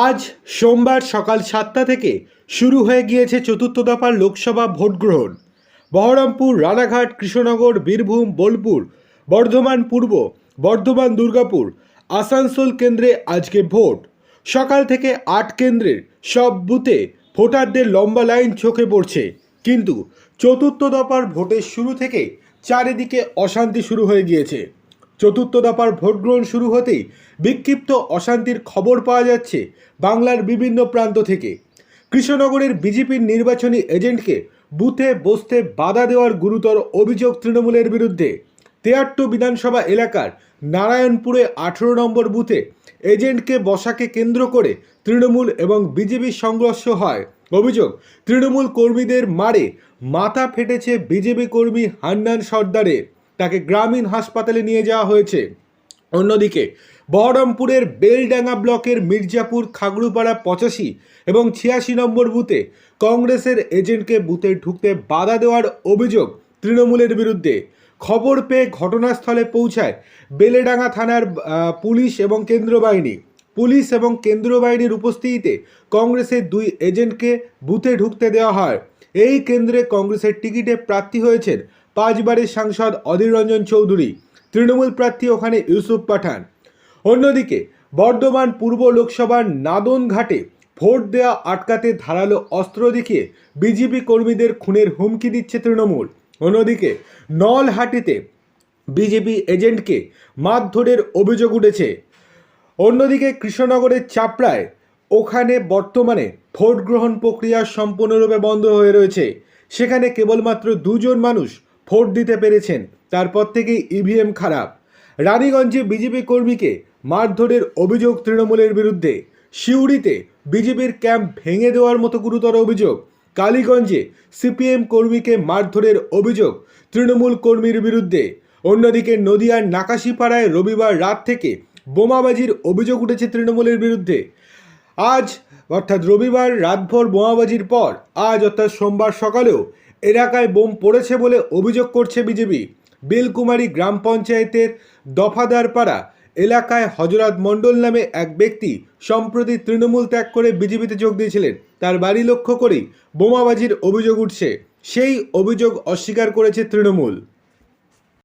আজ সোমবার সকাল সাতটা থেকে শুরু হয়ে গিয়েছে চতুর্থ দফার লোকসভা ভোট গ্রহণ বহরমপুর, রানাঘাট, কৃষ্ণনগর, বীরভূম, বোলপুর, বর্ধমান পূর্ব, বর্ধমান দুর্গাপুর, আসানসোল কেন্দ্রে আজকে ভোট। সকাল থেকে আট কেন্দ্রের সব বুথে ভোটারদের লম্বা লাইন চোখে পড়ছে। কিন্তু চতুর্থ দফার ভোটের শুরু থেকে চারিদিকে অশান্তি শুরু হয়ে গিয়েছে। চতুর্থ দফার ভোট গ্রহণ শুরু হতেই বিক্ষিপ্ত অশান্তির খবর পাওয়া যাচ্ছে বাংলার বিভিন্ন প্রান্ত থেকে। কৃষ্ণনগরের বিজেপির নির্বাচনী এজেন্টকে বুথে বসতে বাধা দেওয়ার গুরুতর অভিযোগ তৃণমূলের বিরুদ্ধে। তেয়াট্ট বিধানসভা এলাকার নারায়ণপুরে আঠেরো নম্বর বুথে এজেন্টকে বসাকে কেন্দ্র করে তৃণমূল এবং বিজেপির সংঘর্ষ হয়। অভিযোগ, তৃণমূল কর্মীদের মারে মাথা ফেটেছে বিজেপি কর্মী হান্নান সর্দারের তাকে গ্রামীণ হাসপাতালে নিয়ে যাওয়া হয়েছে। অন্যদিকে, বহরমপুরের বেলডাঙ্গা ব্লকের মির্জাপুর খাগড়ুপাড়া পঁচাশি এবং ছিয়াশি নম্বর বুথে কংগ্রেসের এজেন্টকে বুথে ঢুকতে বাধা দেওয়ার অভিযোগ তৃণমূলের বিরুদ্ধে। খবর পেয়ে ঘটনাস্থলে পৌঁছায় বেলেডাঙ্গা থানার পুলিশ এবং কেন্দ্র বাহিনী পুলিশ এবং কেন্দ্রীয় বাহিনীর উপস্থিতিতে কংগ্রেসের দুই এজেন্টকে বুথে ঢুকতে দেওয়া হয়। এই কেন্দ্রে কংগ্রেসের টিকিটে প্রার্থী হয়েছেন পাঁচবারের সাংসদ অধীর রঞ্জন চৌধুরী, তৃণমূল প্রার্থী ওখানে ইউসুফ পাঠান। অন্যদিকে, বর্ধমান পূর্ব লোকসভার নাদনঘাটে ভোট দেওয়া আটকাতে ধারালো অস্ত্র দেখিয়ে বিজেপি কর্মীদের খুনের হুমকি দিচ্ছে তৃণমূল। অন্যদিকে, নলহাটিতে বিজেপি এজেন্টকে মারধরের অভিযোগ উঠেছে। অন্যদিকে, কৃষ্ণনগরের চাপড়ায় ওখানে বর্তমানে ভোট গ্রহণ প্রক্রিয়া সম্পূর্ণরূপে বন্ধ হয়ে রয়েছে। সেখানে কেবলমাত্র দুজন মানুষ ভোট দিতে পেরেছেন, তারপর থেকেই ইভিএম খারাপ। রানীগঞ্জে বিজেপি কর্মীকে মারধরের অভিযোগ তৃণমূলের বিরুদ্ধে। সিউড়িতে বিজেপির ক্যাম্প ভেঙে দেওয়ার মতো গুরুতর অভিযোগ। কালীগঞ্জে সিপিএম কর্মীকে মারধরের অভিযোগ তৃণমূল কর্মীর বিরুদ্ধে। অন্যদিকে নদিয়ার নাকাশিপাড়ায় রবিবার রাত থেকে বোমাবাজির অভিযোগ উঠেছে তৃণমূলের বিরুদ্ধে। আজ, অর্থাৎ রবিবার রাতভর বোমাবাজির পর, আজ অর্থাৎ সোমবার সকালেও এলাকায় বোম পড়েছে বলে অভিযোগ করছে বিজেপি। বেলকুমারী গ্রাম পঞ্চায়েতের দফাদারপাড়া এলাকায় হজরত মণ্ডল নামে এক ব্যক্তি সম্প্রতি তৃণমূল ত্যাগ করে বিজেপিতে যোগ দিয়েছিলেন। তার বাড়ি লক্ষ্য করেই বোমাবাজির অভিযোগ উঠছে। সেই অভিযোগ অস্বীকার করেছে তৃণমূল।